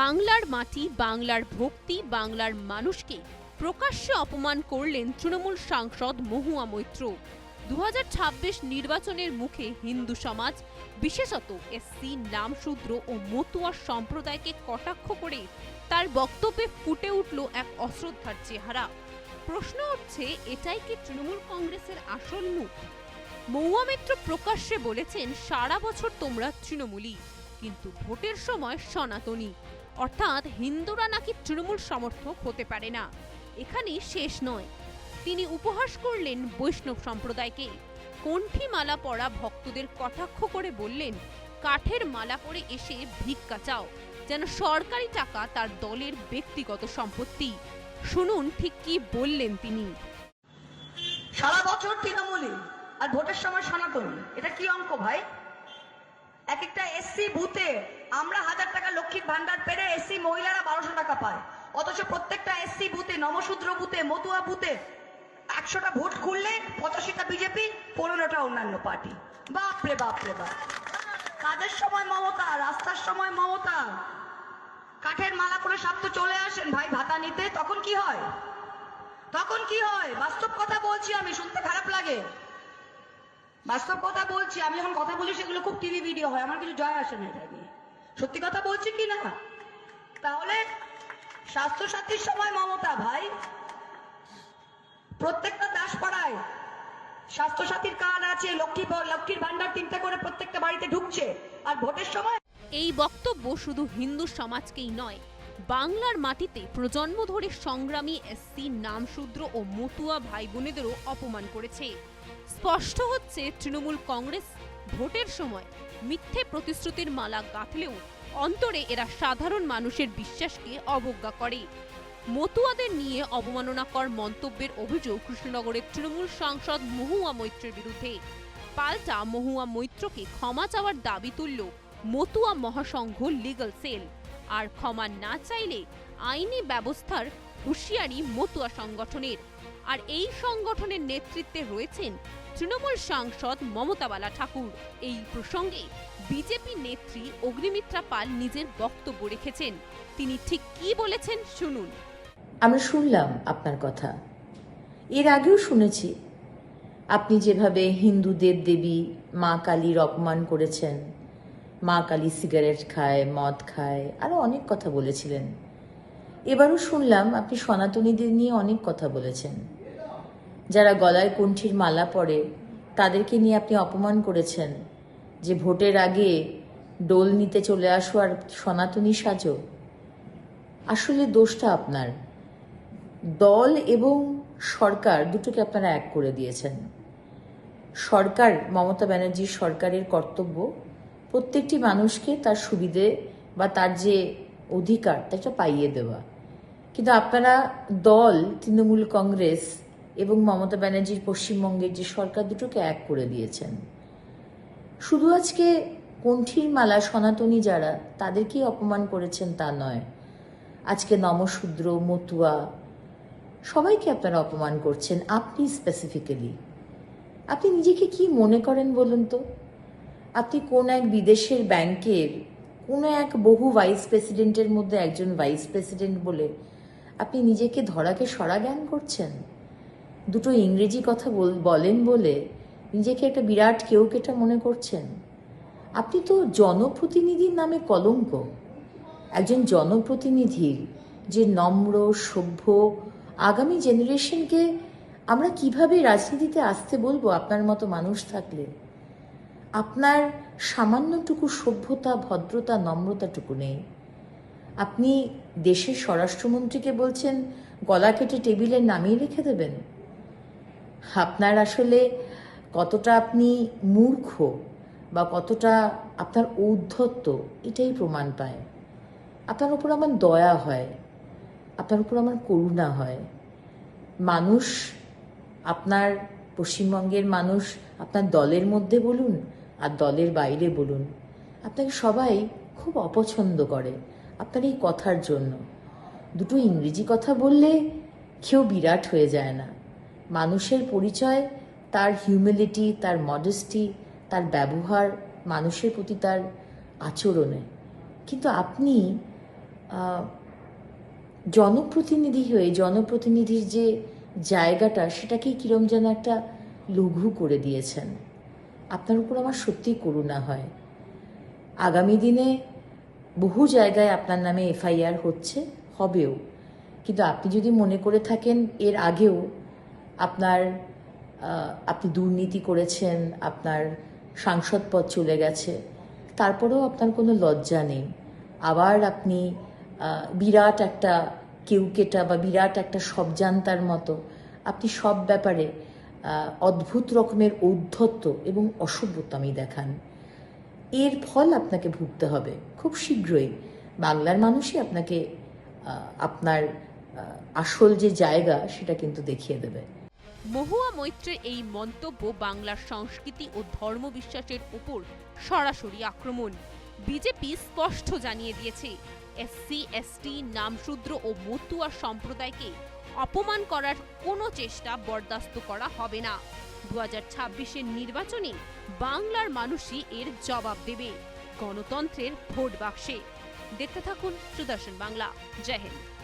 বাংলার মাটি, বাংলার ভক্তি, বাংলার মানুষকে প্রকাশ্যে অপমান করলেন তৃণমূল সাংসদ মহুয়া মৈত্র। দুহাজার ছাব্বিশ নির্বাচনের মুখে হিন্দু সমাজ, বিশেষত এসসি নামশূদ্র ও মতুয়া সম্প্রদায়কে কটাক্ষ করে তার বক্তব্যে ফুটে উঠল এক অশ্রদ্ধার চেহারা। প্রশ্ন উঠছে, এটাই কি তৃণমূল কংগ্রেসের আসল মুখ? মহুয়া মিত্র প্রকাশ্যে বলেছেন, সারা বছর তোমরা তৃণমূলী কিন্তু ভোটের সময় সনাতনী। অর্থাৎ হিন্দুরা নাকি তৃণমূল সমর্থক হতে পারে না। এখানেই শেষ নয়। তিনি উপহাস করলেন বৈষ্ণব সম্প্রদায়কে। কণ্ঠী মালা পরা ভক্তদের কটাক্ষ করে বললেন, কাঠের মালা পরে এসে ভিক্ষা চাও, যেন সরকারি টাকা তার দলের ব্যক্তিগত সম্পত্তি। শুনুন ঠিক কি বললেন তিনি। সারা বছর তৃণমূলী আর ভোটের সময় সনাতনী, এটা কি অঙ্ক ভাই? এসসি বুথে আমরা হাজার টাকা লক্ষ্মীর ভান্ডার পেরে এসসি মহিলারা বারোশো টাকা পায়। অথচ প্রত্যেকটা এসসি বুথে, নমশূদ্র বুথে, মতুয়া বুথে একশোটা ভোট খুললে পঁচাশিটা বিজেপি, পনেরোটা অন্যান্য পার্টি। বাপরে বাপরে বাপ কাজের সময় মমতা, রাস্তার সময় মমতা। কাঠের মালা করে সব তো চলে আসেন, ভাই ভাতা নিতে, তখন কি হয়? তখন কি হয়? বাস্তব কথা বলছি আমি, শুনতে খারাপ লাগে। বাস্তব কথা বলছি, আমি যখন কথা বলি সেগুলো খুব টিভি ভিডিও হয়, আমার কিছু জয় আসে না এটা নিয়ে। সত্যি কথা বলছি কি না? তাহলে স্বাস্থ্য সাথীর সময় মমতা ভাই, প্রত্যেকটা দাসপাড়ায় স্বাস্থ্য সাথীর কার্ড আছে, লক্ষ্মী লক্ষ্মীর ভান্ডার তিনটা করে প্রত্যেকটা বাড়িতে ঢুকছে, আর ভোটের সময় এই বক্তব্য শুধু হিন্দু সমাজকেই নয়, বাংলার মাটিতে প্রজন্ম ধরে সংগ্রামী এসসি নামশূদ্র ও মতুয়া ভাই বোনেদেরও অপমান করেছে। স্পষ্ট হচ্ছে তৃণমূল কংগ্রেস ভোটের সময় মিথ্যে প্রতিশ্রুতির মালা গাঁথলেও অন্তরে এরা সাধারণ মানুষের বিশ্বাসকে অবজ্ঞা করে। মতুয়াদের নিয়ে অবমাননাকর মন্তব্যের অভিযোগ কৃষ্ণনগরের তৃণমূল সাংসদ মহুয়া মৈত্রের বিরুদ্ধে। পাল্টা মহুয়া মৈত্রকে ক্ষমা চাওয়ার দাবি তুলল মতুয়া মহাসংঘ লিগাল সেল। আর ক্ষমা না চাইলে আইনি ব্যবস্থার হুঁশিয়ারি মতুয়া সংগঠনের। আর এই সংগঠনের নেতৃত্বে রয়েছেন তৃণমূল সাংসদ মমতা বালা ঠাকুর। এই প্রসঙ্গে বিজেপি নেত্রী অগ্নিমিত্রা পাল নিজের বক্তব্য রেখেছেন। তিনি ঠিক কি বলেছেন শুনুন। আমরা শুনলাম আপনার কথা। এর আগেও শুনেছি। আপনি যেভাবে হিন্দু দেব দেবী মা কালীর অপমান করেছেন, মা কালী সিগারেট খায়, মদ খায় আরও অনেক কথা বলেছিলেন। এবারও শুনলাম আপনি সনাতনীদের নিয়ে অনেক কথা বলেছেন। যারা গলায় কণ্ঠির মালা পরে, তাদেরকে নিয়ে আপনি অপমান করেছেন যে ভোটের আগে ডোল নিতে চলে আসো আর সনাতনী সাজো। আসলে দোষটা আপনার। দল এবং সরকার দুটোকে আপনারা এক করে দিয়েছেন। সরকার, মমতা ব্যানার্জির সরকারের কর্তব্য, প্রত্যেকটি মানুষকে তার সুবিধে বা তার যে অধিকার তাটা পাইয়ে দেওয়া। কিন্তু আপনারা দল, তৃণমূল কংগ্রেস এবং মমতা ব্যানার্জির পশ্চিমবঙ্গের যে সরকার দুটোকে এক করে দিয়েছেন। শুধু আজকে কণ্ঠীর মালা সনাতনী যারা, তাদেরকেই অপমান করেছেন তা নয়। আজকে নমশূদ্র, মতুয়া, সবাইকে আপনারা অপমান করছেন, আপনি স্পেসিফিক্যালি আপনি নিজেকে কি মনে করেন বলুন তো? আপনি কোন এক বিদেশের ব্যাংকের, কোনো এক বহু ভাইস প্রেসিডেন্টের মধ্যে একজন ভাইস প্রেসিডেন্ট বলে আপনি নিজেকে ধরাকে সরা জ্ঞান করছেন? দুটো ইংরেজি কথা বল- বলেন বলে নিজেকে একটা বিরাট কেউ কেটা মনে করছেন? আপনি তো জনপ্রতিনিধির নামে কলঙ্ক। একজন জনপ্রতিনিধির যে নম্র, সভ্য, আগামী জেনারেশনকে আমরা কীভাবে রাজনীতিতে আসতে বলব আপনার মতো মানুষ থাকলে? আপনার সামান্যটুকু সভ্যতা, ভদ্রতা, নম্রতাটুকু নেই। আপনি দেশের স্বরাষ্ট্রমন্ত্রীকে বলছেন, গলা কেটে টেবিলে নামিয়ে রেখে দেবেন। আপনার আসলে কতটা আপনি মূর্খ বা কতটা আপনার ঔদ্ধত্য, এটাই প্রমাণ পায়। আপনার উপর আমার দয়া হয়, আপনার উপর আমার করুণা হয়। মানুষ, আপনার পশ্চিমবঙ্গের মানুষ, আপনার দলের মধ্যে বলুন আর দলের বাইরে বলুন, আপনাকে সবাই খুব অপছন্দ করে আপনার এই কথার জন্য। দুটো ইংরেজি কথা বললে কেউ বিরাট হয়ে যায় না। মানুষের পরিচয়, তার হিউমিলিটি তার মডেস্টি তার ব্যবহার মানুষের প্রতি তার আচরণে। কিন্তু আপনি জনপ্রতিনিধি হয়ে, জনপ্রতিনিধির যে জায়গাটা সেটাকে কিরম যেন একটা লঘু করে দিয়েছেন। আপনার উপর আমার সত্যিই করুণা হয়। আগামী দিনে বহু জায়গায় আপনার নামে এফআইআর হচ্ছে, হবেও। কিন্তু আপনি যদি মনে করে থাকেন, এর আগেও আপনার আপনি দুর্নীতি করেছেন, আপনার সাংসদ পদ চলে গেছে, তারপরেও আপনার কোনো লজ্জা নেই। আবার আপনি বিরাট একটা কেউকেটা বা বিরাট একটা সবজান্তার মতো, আপনি সব ব্যাপারে অদ্ভুত রকমের ঔদ্ধত্য এবং অসভ্যতামি দেখান। এর ফল আপনাকে ভুগতে হবে, খুব শীঘ্রই। বাংলার মানুষই আপনাকে আপনার আসল যে জায়গা, সেটা কিন্তু দেখিয়ে দেবে। মহুয়া মৈত্রের এই মন্তব্য বাংলার সংস্কৃতি ও ধর্মবিশ্বাসের উপর সরাসরি আক্রমণ। বিজেপি স্পষ্ট জানিয়ে দিয়েছে এসসি এসটি নামশূদ্র ও মতুয়া সম্প্রদায়কে অপমান করার কোনো চেষ্টা বরদাস্ত করা হবে না। দু হাজার নির্বাচনে বাংলার মানুষই এর জবাব দেবে, গণতন্ত্রের ভোট বাক্সে। দেখতে থাকুন সুদর্শন বাংলা। জয় হিন্দ।